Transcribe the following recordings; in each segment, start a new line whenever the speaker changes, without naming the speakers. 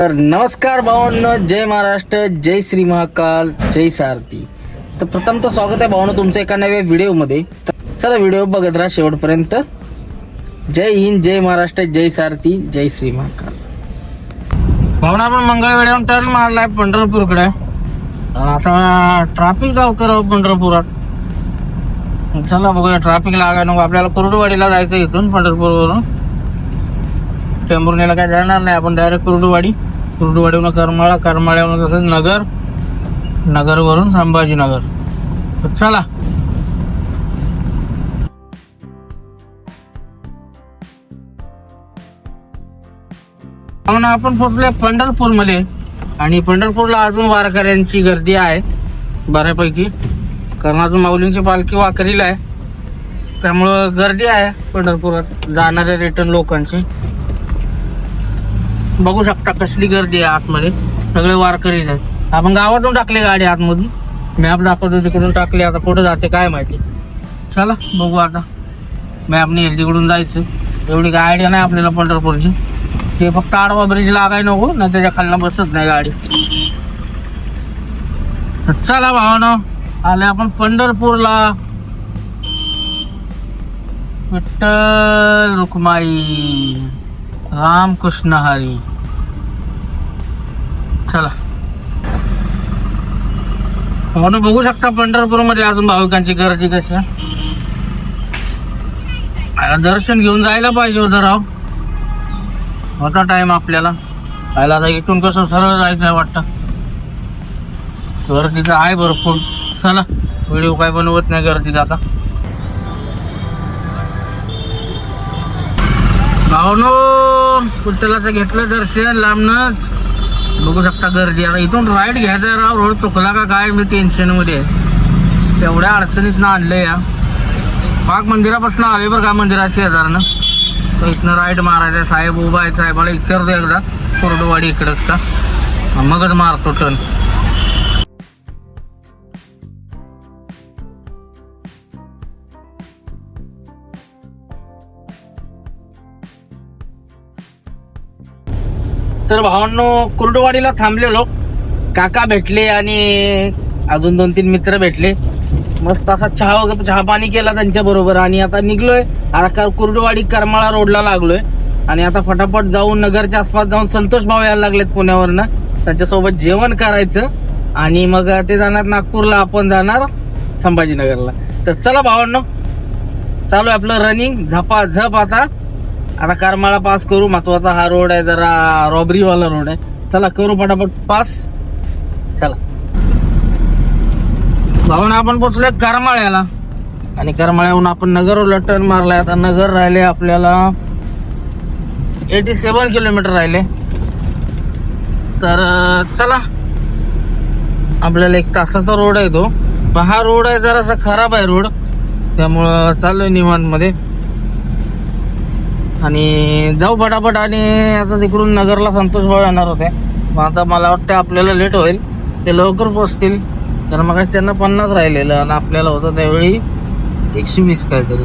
तर नमस्कार भावांनो जय महाराष्ट्र जय श्री महाकाल जय सारथी. तर प्रथम तर स्वागत आहे भावांनो तुमचं एका नव्या व्हिडिओमध्ये. चला व्हिडिओ बघत राहा शेवटपर्यंत. जय हिंद जय महाराष्ट्र जय सारथी जय श्री महाकाल. भावना आपण मंगळवेड्याहून टर्न मारलाय पंढरपूरकडे. असा आता ट्रॅफिक गावतं राव पंढरपुरात. चला बघूया ट्रॅफिक लागाय नको आपल्याला कुरुडवाडीला जायचं इथून पंढरपूरवरून. टेंभुर्णीला काय जाणार नाही आपण डायरेक्ट कुरुडवाडी. कुर्डुवाडीवरून करमाळा करमाळ्यावरून तसंच नगर नगरवरून संभाजीनगर. चला. आपण पोहोचलोय पंढरपूरमध्ये आणि पंढरपूरला अजून वारकऱ्यांची गर्दी आहे बऱ्यापैकी. कारण अजून माऊलींची पालखी वाकरीला आहे. त्यामुळं गर्दी आहे पंढरपुरात जाणाऱ्या रिटर्न लोकांची. बघू शकता कसली गर्दी आहे आतमध्ये. सगळे वारकरी आहेत. आपण गावातून टाकली गाडी आतमधून. मॅप दाखवतो तिकडून टाकली आता कुठं जाते काय माहिती. चला बघू आता. मॅपने तिकडून जायचं. एवढी काय आयडिया नाही आपल्याला पंढरपूरची. ते फक्त आडवा ब्रिज लागाय नको ना त्याच्या खालना बसत नाही गाडी. चला भावानं आले आपण पंढरपूरला. विठ्ठल रुक्माई. रामकृष्ण हरी. चला. पाहुणे बघू शकता पंढरपूरमध्ये अजून भाविकांची गर्दी कशी आता दर्शन घेऊन जायला पाहिजे होतं राव. होता टाइम आपल्याला. पाहिला आता इथून कसं सरळ जायचं आहे वाटतं. गर्दीचं आहे भरपूर. चला व्हिडिओ काय बनवत नाही गर्दीत आता. भावनो कुठल्याचं घेतलं दर्शन? लांबनच. बघू शकता गर्दी. आता इथून राईट घ्यायचा राव. रोड चुकला का काय? मी टेन्शनमध्ये आहे. तेवढ्या अडचणीत ना आणलंय या. पाक मंदिरापासून आले बरं का मंदिराशी हजारनं तर इथनं राईट मारायचा साहेब उभा आहे. साहेब मला विचारतो एकदा. कोरडवाडी इकडंच का? मगच मारतो टन. तर भावांनो कुर्डवाडीला थांबलेलो. काका भेटले आणि अजून दोन तीन मित्र भेटले. मस्त असा चहा वगैरे चहा पाणी केला त्यांच्या बरोबर आणि आता निघलोय. आता कर- कुर्डवाडी करमाळा रोडला लागलोय. आणि आता फटाफट जाऊन नगरच्या आसपास जाऊन संतोष भाऊ यायला लागलेत पुण्यावरनं. त्यांच्यासोबत जेवण करायचं. आणि मग ते जाणार नागपूरला आपण जाणार संभाजीनगरला. तर चला भावांनो चालू आहे आपलं रनिंग झपा झप आता. आता करमाळा पास करू महत्त्वाचा हा रोड आहे जरा रॉबरी वाला रोड आहे. चला करू पटापट पास. चला. भाऊन आपण पोचलोय करमाळ्याला. आणि करमाळ्याहून आपण नगरला टर्न मारलाय. आता नगर राहिले आपल्याला एटी सेवन किलोमीटर राहिले. तर चला. आपल्याला एक तासाचा रोड आहे तो. पण हा रोड आहे जरासा खराब आहे रोड त्यामुळं चाललोय आहे मध्ये आणि जाऊ फटाफट आणि आता तिकडून नगरला संतोष भाऊ येणार होते. मग आता मला वाटतं आपल्याला लेट होईल. ते लवकर पोचतील. तर मग त्यांना पन्नास राहिलेलं आणि आपल्याला होतं त्यावेळी एकशे वीस काहीतरी.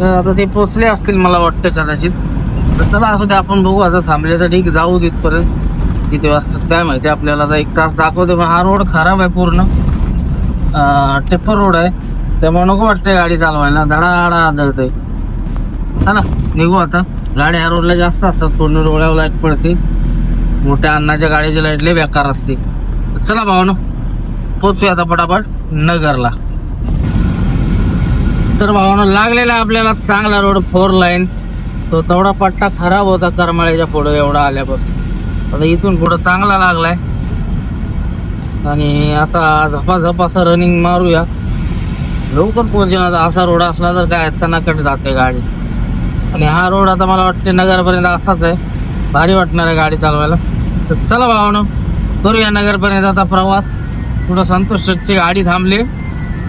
तर आता ते पोचले असतील मला वाटतं कदाचित. तर चला असं ते आपण बघू. आता थांबले तर ठीक जाऊ तिथपर्यंत. किती वाजतात काय माहिती आपल्याला आता एक तास दाखवते. पण हा रोड खराब आहे पूर्ण. टिप्पर रोड आहे. त्यामुळे नको वाटते गाडी चालवायला. धडाधडा आदळते चला निघू आता. गाड्या ह्या रोडला जास्त असतात पूर्ण डोळ्यावर लाइट पडते. मोठ्या अन्नाच्या गाडीची लाइट लय बेकार असते. चला भावानो पोचूया आता पटापट नगरला. तर भावानो लागलेला आपल्याला चांगला रोड फोर लाईन तो तेवढा पट्टा खराब होता करमाळ्याच्या पुढे एवढा आल्यापासून आता इथून पुढं चांगला लागलाय. आणि आता झपाझप असं रनिंग मारूया. लवकर पोहोचेन आता. असा रोड असला तर काय सनाकट जाते गाडी. आणि हा रोड आता मला वाटते नगरपर्यंत असाच आहे. भारी वाटणार आहे गाडी चालवायला. तर चला भावानं करूया नगरपर्यंत आता प्रवास. पुढं संतोष शेटची गाडी थांबली.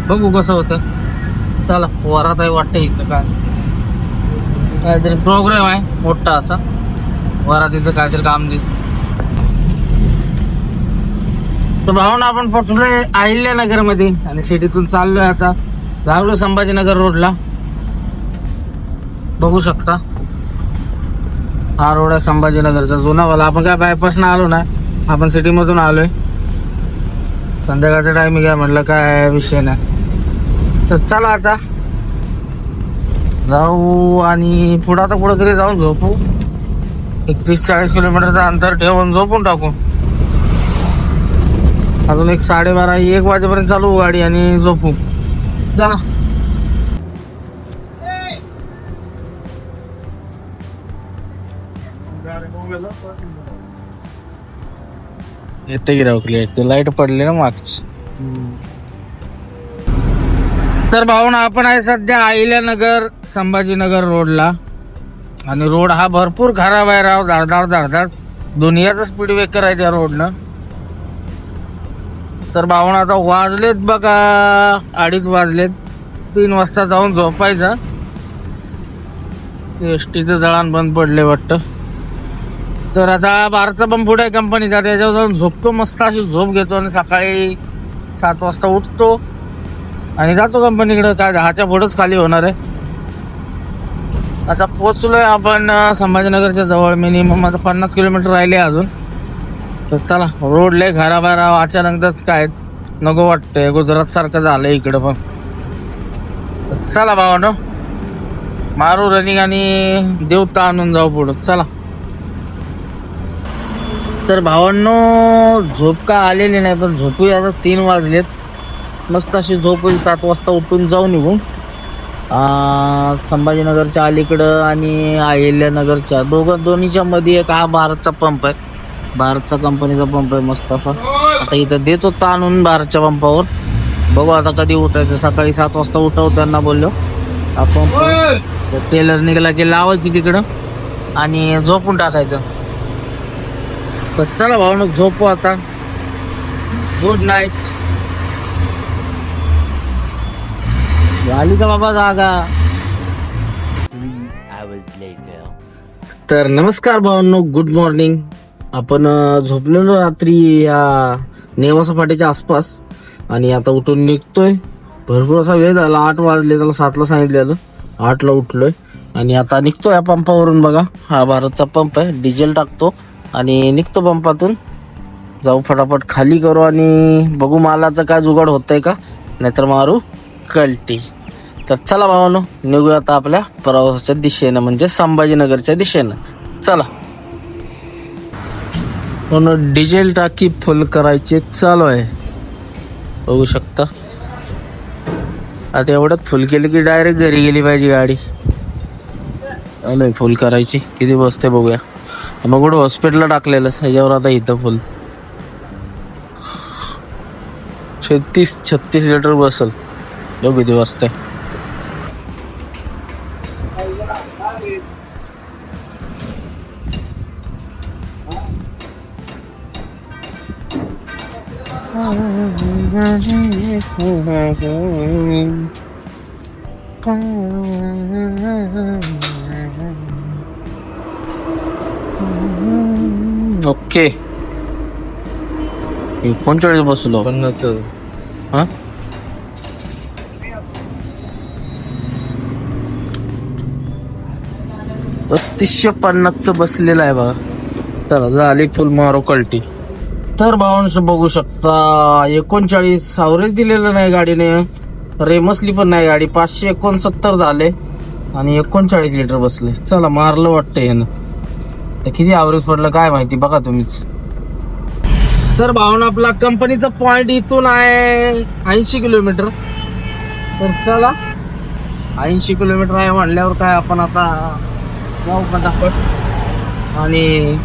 बघू कसं होतं. चला वरात आहे वाटतं इथं काय. काहीतरी प्रोग्राम आहे मोठा असा. वरातीचं काहीतरी काम दिसत. तर भावना आपण पोचलोय अहिल्यानगर नगरमध्ये आणि सिटीतून चाललोय आता. लागलो संभाजीनगर रोडला. बघू शकता. हा रोड आहे संभाजीनगरचा जुनावाला आपण काय बायपासनं आलो ना आपण सिटीमधून आलोय. संध्याकाळचा टायमिंग आहे म्हटलं काय विषय नाही. तर चला आता. जाऊ आणि पुढं आता कुठं तरी जाऊन झोपू. एकतीस चाळीस किलोमीटरचं अंतर ठेवून झोपून टाकू. अजून एक साडेबारा एक वाजेपर्यंत चालू गाडी आणि झोपू. चला. येते की क्लिअर ते लाइट पडली ना मागची. तर भावना आपण आहे सध्या अहिल्यानगर संभाजीनगर रोडला. आणि रोड हा भरपूर खराब आहे राव. धाडधाड धाडधाड दुनियाचा स्पीड ब्रेकर आहे त्या रोडनं. तर भावना आता वाजलेत बघा. अडीच वाजलेत. तीन वाजता जाऊन झोपायचं. एस टीचं जळान बंद पडले वाटतं. तर आता बारचा पण पुढे कंपनीचा त्याच्यावर जाऊन झोपतो मस्त अशी झोप घेतो आणि सकाळी सात वाजता उठतो आणि जातो कंपनीकडे काय दहाच्या पुढंच खाली होणार आहे. आता पोचलोय आपण संभाजीनगरच्या जवळ. मिनिमम आता पन्नास किलोमीटर राहिले अजून. तर चला रोड लय खराब आहे राव. अचानकच काय नको वाटतंय. गुजरात सारखं झालंय इकडं पण. तर चला भावानो. मारू रनिंग आणि देवता आणून जाऊ पुढं. चला. तर भावांनो झोप का आलेली नाही पण झोपूया आता. तीन वाजलेत. मस्त अशी झोप होईल. सात वाजता उठून जाऊ निघून. संभाजीनगरच्या अलीकडं आणि अहिल्यानगरच्या. दोघं दोन्हीच्या मध्ये एक हा भारतचा पंप आहे. भारतचा कंपनीचा पंप आहे मस्त असा. आता इथं देतो ताणून भारतच्या पंपावर. बघू आता कधी उठायचं. सकाळी सात वाजता उठाव त्यांना बोललो. पंप टेलर निघाला की लावायची तिकडं. आणि झोपून टाकायचं. तर चला भाऊ झोपू आता. गुड नाईट झाली का बाबा जागा? तर नमस्कार भावांनो गुड मॉर्निंग आपण झोपलेलो रात्री या नेवासा फाट्याच्या आसपास आणि आता उठून निघतोय. भरपूर असा वेळ झाला आठ वाजले त्याला सातला सांगितलेलं. आठला उठलोय. आणि आता निघतो या पंपावरून बघा. हा भारतचा पंप आहे डिझेल टाकतो. आणि निघतो पंपातून. जाऊ फटाफट खाली करू आणि बघू मालाचं काय जुगाड होतंय का? नाहीतर मारू कल्टी. तर चला भावानो निघूया आता आपल्या प्रवासाच्या दिशेनं म्हणजे संभाजीनगरच्या दिशेनं. चला. म्हणून डिझेल टाकी फुल करायचे चालू आहे. बघू शकता. आता एवढ्यात फुल केली की डायरेक्ट घरी गेली पाहिजे गाडी. आलोय फुल करायची. किती बसते बघूया. मग कुठं हॉस्पिटलला टाकलेलं ह्याच्यावर आता इथं फुल छत्तीस छत्तीस लिटर बसल जो किती वाजते ओके एकोणचाळीस बसलो हा पस्तीसशे पन्नासचं बसलेलं आहे बघा तर झाली फुल मारो कल्टी तर भावांश बघू शकता एकोणचाळीस अवरेज दिलेलं नाही गाडीने रेमसली पण नाही गाडी पाचशे एकोणसत्तर झाले आणि एकोणचाळीस लिटर बसले चला मारलं वाटतं यानं तर किती आवरेज पडलं काय माहिती बघा तुम्हीच. तर भावना आपला कंपनीचा पॉइंट इथून आहे ऐंशी किलोमीटर तर चला ऐंशी किलोमीटर आहे म्हणल्यावर काय आपण आता जाऊ फटाफट आणि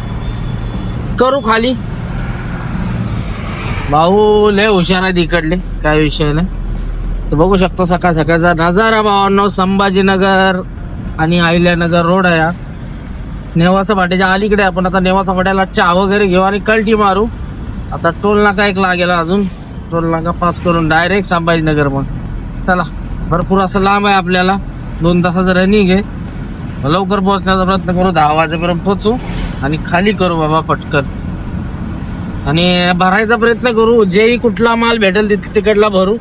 करू खाली. भाऊ लय हुशार आहे तिकडले काय विषय नाही. तर बघू शकता सकाळ सकाळचा नजारा भावांनो संभाजीनगर आणि अहिल्यानगर रोड आहे नेवासा फाट्याच्या अलीकडे आपण आता नेवासा फाट्याला चहा वगैरे घेऊ आणि कल्टी मारू. आता टोल नाका एक लागेल अजून. टोल नाका पास करून डायरेक्ट संभाजीनगर मग. चला भरपूर असं लांब आहे आपल्याला. दोन तासाचं रनिंग आहे. लवकर पोहोचण्याचा प्रयत्न करू. दहा वाजेपर्यंत पोचू आणि खाली करू बाबा पटकन. आणि भरायचा प्रयत्न करू. जेही कुठला माल भेटेल तिथे तिकडला भरू.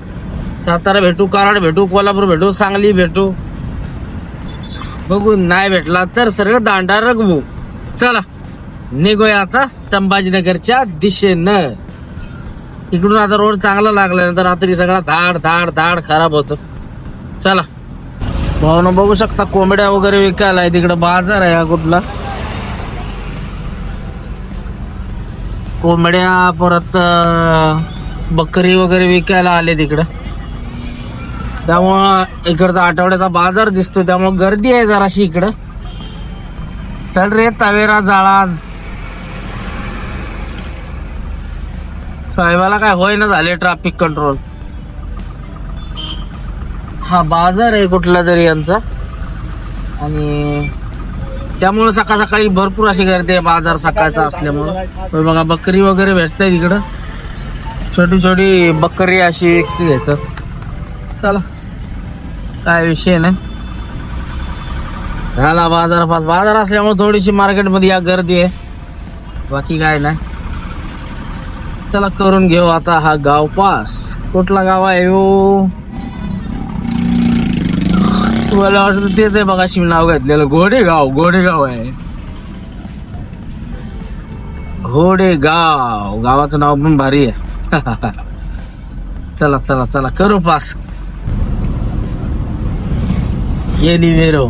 सातारा भेटू कराड भेटू कोल्हापूर भेटू सांगली भेटू. बघून नाही भेटला तर सरळ दांडा रगवू. चला निघूया आता संभाजीनगरच्या दिशेनं. इकडून आता रोड चांगला लागल्यानंतर रात्री सगळा धाड धाड धाड खराब होतो. चला. भावना बघू शकता कोंबड्या वगैरे विकायला आहे. तिकडं बाजार आहे हा कुठला. कोंबड्या परत बकरी वगैरे विकायला आले तिकडं. त्यामुळं इकडचा आठवड्याचा बाजार दिसतो त्यामुळं गर्दी आहे जराशी इकडं. चल रे तवेरा जाळा साहेबाला काय होय ना झाले ट्रॅफिक कंट्रोल हा बाजार आहे कुठला तरी यांचा. आणि त्यामुळे सकाळ सकाळी भरपूर अशी गर्दी आहे बाजार सकाळचा असल्यामुळं. बघा बकरी वगैरे भेटतात इकडं. छोटी छोटी बकरी अशी विकती घेतात. चला. काय विषय नाही. झाला बाजार पास बाजार असल्यामुळे थोडीशी मार्केटमध्ये या गर्दी आहे. बाकी काय नाही. चला करून घेऊ आता हा गाव पास. कुठला गाव आहे हो? मला वाटतं तेच आहे बघा शिव नाव घातलेलं. घोडेगाव घोडेगाव आहे. घोडेगाव. गावाचं नाव पण भारी आहे. चला चला चला. करू पास. गेली वेरो.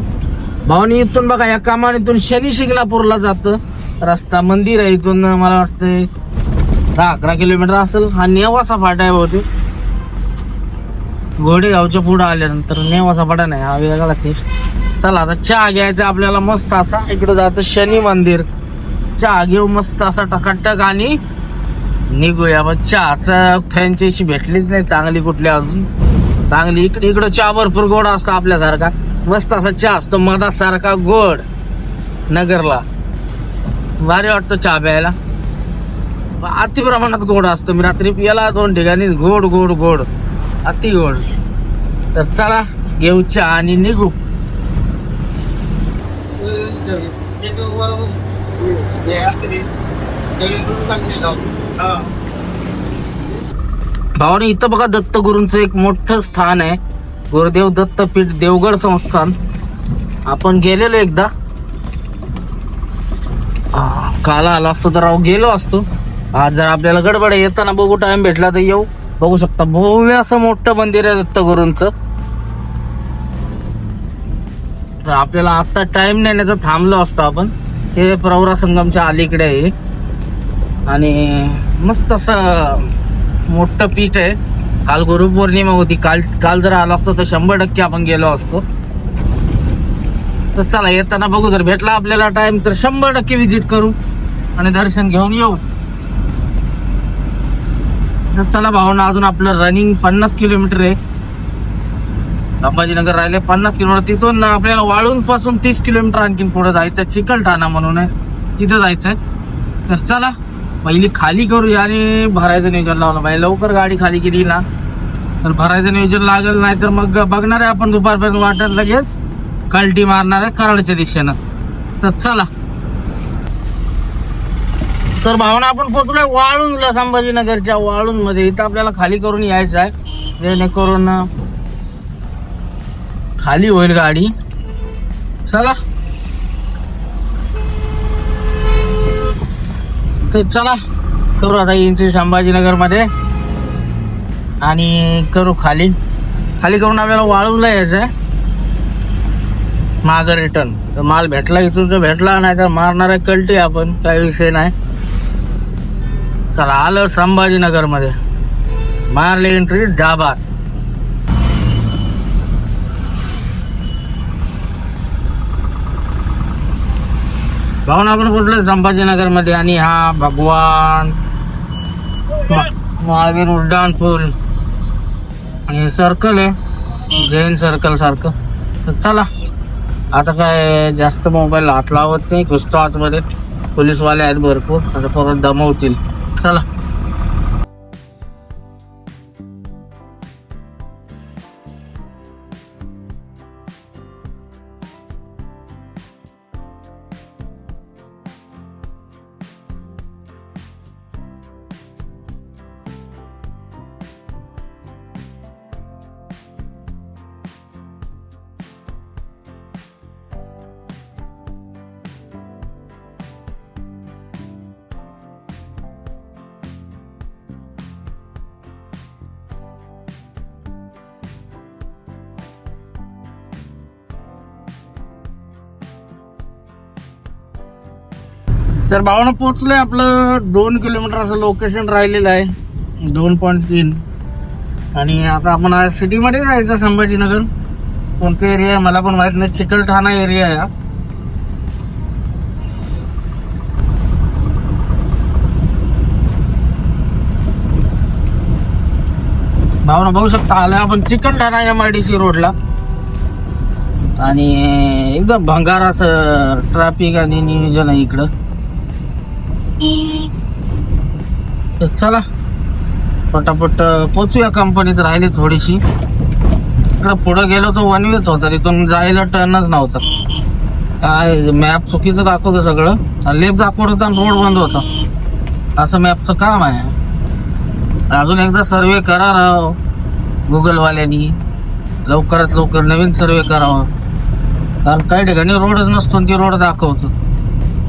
भावनी इथून बघा या कामानीतून शनी शिंगणापूरला जात. रस्ता मंदिर आहे इथून मला वाटतं दहा अकरा किलोमीटर असेल. हा नेवासा फाटा आहे बहुतेक. घोडेगावच्या पुढे आल्यानंतर नेवासा फाटा नाही हा वेगळाच आहे. चला आता चहा घ्यायचा आपल्याला मस्त असा. इकडं जातं शनी मंदिर. चहा घेऊ मस्त असा टकाटक आणि निघूया. मग चहाचा फ्रँचायशी भेटलीच नाही चांगली कुठली अजून. चांगली इकडे इकडं चहा भरपूर गोडा असतो आपल्यासारखा. मस्त असा चहा असतो मधासारखा गोड नगरला. भारी वाटतो चहा प्यायला. अति प्रमाणात गोड असतो. मी रात्री पियाला दोन ठिकाणी गोड गोड गोड. अति गोड. तर चला घेऊ चहा आणि निघू. भावाने इथं बघा दत्तगुरूंचं एक मोठं स्थान आहे. गुरुदेव दत्तपीठ देवगड संस्थान. आपण गेलेलो एकदा. काला आला असतो तर राव गेलो असतो. आज जर आपल्याला गडबड येताना बघू टाइम भेटला तर येऊ. बघू शकता भव्य असं मोठं मंदिर आहे दत्तगुरूंचं. तर आपल्याला आता टाइम नाही नाही तर थांबलो असतो आपण. हे प्रवरा संगमच्या अलीकडे आहे. आणि मस्त असं मोठं पीठ आहे. काल गुरुपौर्णिमा होती. काल काल जर आला असतो तर शंभर टक्के आपण गेलो असतो. तर चला येताना बघू. जर भेटला आपल्याला टाइम तर शंभर टक्के विजिट करू आणि दर्शन घेऊन येऊ. तर चला भावना अजून आपलं रनिंग पन्नास किलोमीटर आहे. संभाजीनगर राहिले पन्नास किलोमीटर तिथून आपल्याला वाळून पासून तीस किलोमीटर आणखीन पुढे जायचं चिकलठाणा म्हणून आहे. तिथं जायचंय. तर चला पहिली खाली करूया आणि भरायचं नियोजन लावलं. पाहिजे लवकर गाडी खाली केली ना. तर भरायचं नियोजन लागेल नाही तर मग बघणार आहे आपण दुपारपर्यंत वाटत लगेच. कल्टी मारणार आहे कराडच्या दिशेनं. तर चला. तर भावना आपण पोचलोय वाळूनला संभाजीनगरच्या वाळून मध्ये इथं आपल्याला खाली करून यायचं आहे. जेणेकरून खाली होईल गाडी. चला. तर चला करू आता एंट्री संभाजीनगरमध्ये. आणि करू खाली. खाली करून आपल्याला वाळूला यायचं आहे मागं रिटर्न तर माल भेटला इथून तर भेटला नाही तर मारणार आहे आपण काही विषय नाही. चला आलं संभाजीनगरमध्ये. मारली एंट्री डाबात. भावना आपण कुठलं संभाजीनगरमध्ये. आणि हा भगवान महावीर उड्डाण पूल. आणि सर्कल आहे जैन सर्कल सारखं. तर चला आता काय जास्त मोबाईल हात लावत नाही घुसतो आतमध्ये पोलीसवाले आहेत भरपूर आता परत दमवतील. चला. तर भावना पोचलोय आपलं दोन किलोमीटर असं लोकेशन राहिलेलं आहे. दोन पॉईंट तीन. आणि आता आपण सिटीमध्ये जायचं संभाजीनगर. कोणते एरिया आहे मला पण माहीत नाही. चिकलठाणा एरिया आहे भावना बघू शकता आलं आपण Chikalthana M I D C रोडला आणि एकदम भंगार असं ट्रॅफिक आणि नियोजन आहे इकडं. तर चला पटापट पोचूया कंपनीत राहिली थोडीशी. इकडं पुढं गेलो तो वन वेच होता. तिथून जायला टर्नच नव्हता. काय मॅप चुकीचं दाखवतं सगळं. लेफ्ट दाखवत होता आणि रोड बंद होता. असं मॅपचं काम आहे. अजून एकदा सर्वे करा राव गुगलवाल्यांनी लवकरात लवकर नवीन सर्वे करावा. कारण काही ठिकाणी रोडच नसतो ती रोड दाखवतो.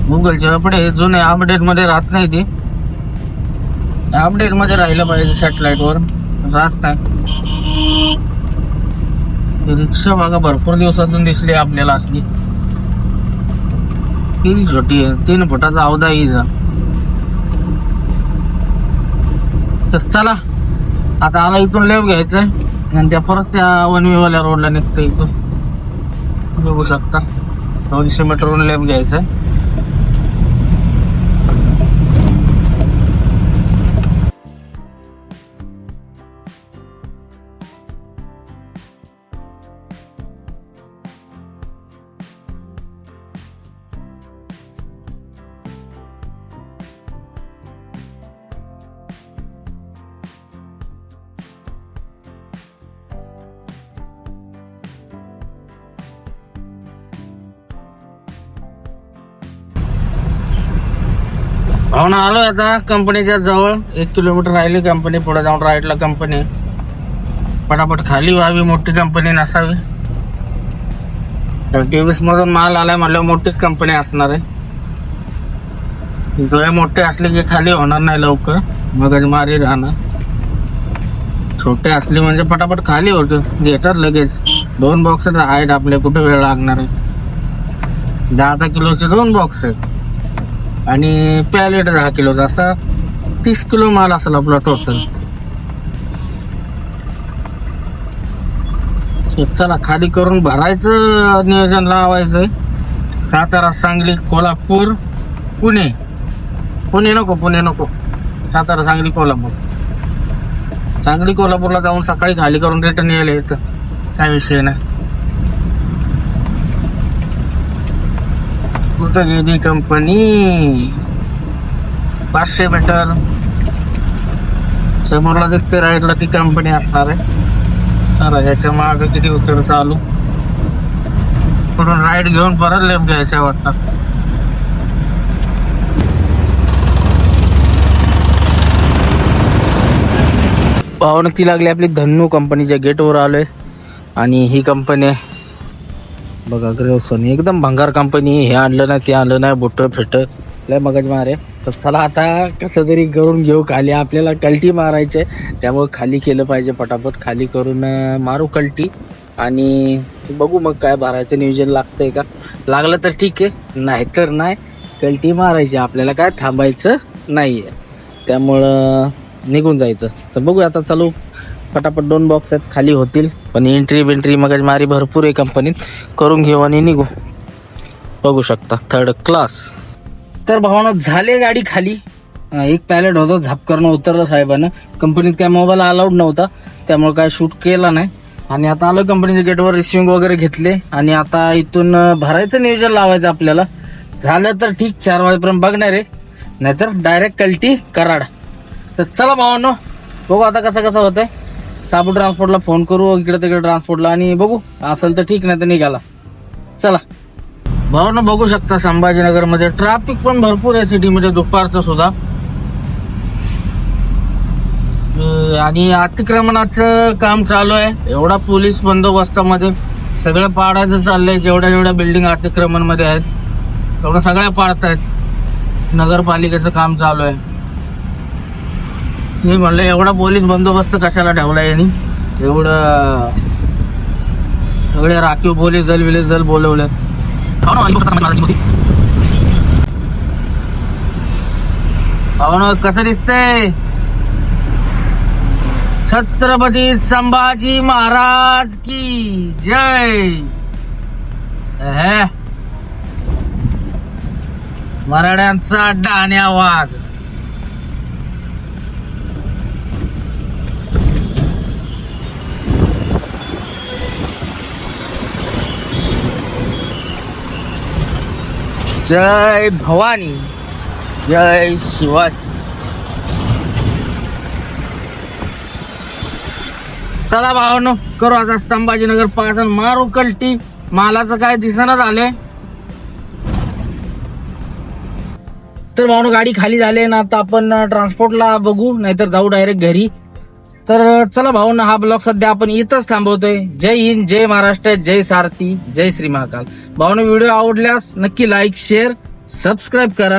गुगलचे आपले जुने अपडेटमध्ये राहत नाही ते. अपडेटमध्ये राहिलं पाहिजे सॅटेलाइट वर. राहत नाही. रिक्षा बघा भरपूर दिवसातून दिसली आपल्याला असली. किती छोटी आहे. तीन फुटाचा अवधा इजा तर चला. आता आला इथून लेफ्ट आहे आणि त्या परत त्या वनवेवाल्या रोडला निघतं इथून. बघू शकता. दोनशे मीटरवरून लेप घ्यायचा आहे ना आलो आता कंपनीच्या जवळ. एक किलोमीटर राहिली कंपनी पुढे जाऊन राईटला कंपनी. पटापट खाली व्हावी मोठी कंपनी नसावी. तर तेवीस मधून माल आलाय म्हटल्यावर मोठीच कंपनी असणार आहे. डोळे मोठे असले की खाली होणार नाही लवकर. मगजमारी राहणार. छोटे असले म्हणजे पटापट खाली होतो. घेतात लगेच. दोन बॉक्स आहेत आपले कुठे वेळ लागणार आहे? दहा दहा किलोचे दोन बॉक्स आहेत. आणि पॅलेट दहा किलोचा असा तीस किलो माल असेल आपला टोटल चला खाली करून भरायचं नियोजन लावायचं सातारा सांगली कोल्हापूर पुणे. पुणे नको पुणे नको. सातारा सांगली कोल्हापूर. सांगली कोल्हापूरला जाऊन सकाळी खाली करून रिटर्न यायला येतं काय विषय नाही. कुठं गेली कंपनी पाचशे मीटर समोरला दिसते राईडला ती कंपनी असणार आहे. अरे ह्याच्या माग किती उशीर चालू? कुठून राईड घेऊन परत लेफ्ट घ्यायचा वाटतं. पाहुणं ती लागली आपली धन्नू कंपनीच्या गेटवर आलोय. आणि ही कंपनी आहे बघा ग्रेव सोनी एकदम भंगार कंपनी हे आणलं नाही ते आणलं नाही बोट फेट. लय मगज मारे. तर चला आता कसं तरी करून घेऊ. खाली आपल्याला कल्टी मारायचे. त्यामुळे खाली केलं पाहिजे पटापट. खाली करून मारू कल्टी. आणि बघू मग काय भरायचं नियोजन लागतंय का. लागलं तर ठीक आहे. नाहीतर नाही. कल्टी मारायची. आपल्याला काय थांबायचं नाही आहे त्यामुळं निघून जायचं. तर बघू आता चालू. पटापट दोन बॉक्स आहेत खाली होतील. पण एंट्री बेंट्री मगज मारी भरपूर आहे कंपनीत करून घेऊ आणि निघू. बघू शकता थर्ड क्लास तर भावानं झाले गाडी खाली. एक पॅलेट होतं झापकरणं उतरलं साहेबानं. कंपनीत काय मोबाईल अलाउड नव्हता. त्यामुळे काय शूट केला नाही. आणि आता आलो कंपनीच्या गेटवर रिसिविंग वगैरे घेतले. आणि आता इथून भरायचं नियोजन लावायचं आपल्याला. झालं तर ठीक चार वाजेपर्यंत बघणार आहे. नाहीतर डायरेक्ट कल्टी कराड. तर चला भावानो बघू आता कसं कसं होतंय. साबू ट्रान्सपोर्टला फोन करू इकडे तिकडे ट्रान्सपोर्टला आणि बघू असेल तर ठीक नाही तर निघाला. चला. भावना बघू शकता संभाजीनगरमध्ये ट्रॅफिक पण भरपूर आहे सिटीमध्ये दुपारचं सुद्धा. आणि अतिक्रमणाचं काम चालू आहे. एवढा पोलीस बंदोबस्तामध्ये सगळं पाडायचं चाललंय जेवढ्या जेवढ्या बिल्डिंग अतिक्रमणमध्ये आहेत. तेवढं सगळ्या पाडतायत नगरपालिकेचं काम चालू आहे. मी म्हणलं एवढा पोलीस बंदोबस्त कशाला ठेवला यांनी? एवढं सगळे राखीव पोलीस दल विलेज दल बोलवले ना कसं दिसतंय. छत्रपती संभाजी महाराज की जय. मराठ्यांचा डाण्या वाघ. जय भवानी जय शिवाजी. चला भावानो करू आता संभाजीनगर पास मारू कलटी. मालाचं काय दिसना झालंय तर भावानो गाडी खाली झाले ना आता आपण ट्रान्सपोर्टला बघू नाहीतर जाऊ डायरेक्ट घरी. तर चला भाऊन हा ब्लॉग सध्या आपण इथंच थांबवतोय. जय हिंद जय महाराष्ट्र जय सारथी जय श्री महाकाल. भाऊन व्हिडिओ आवडल्यास नक्की लाईक शेअर सबस्क्राईब करा.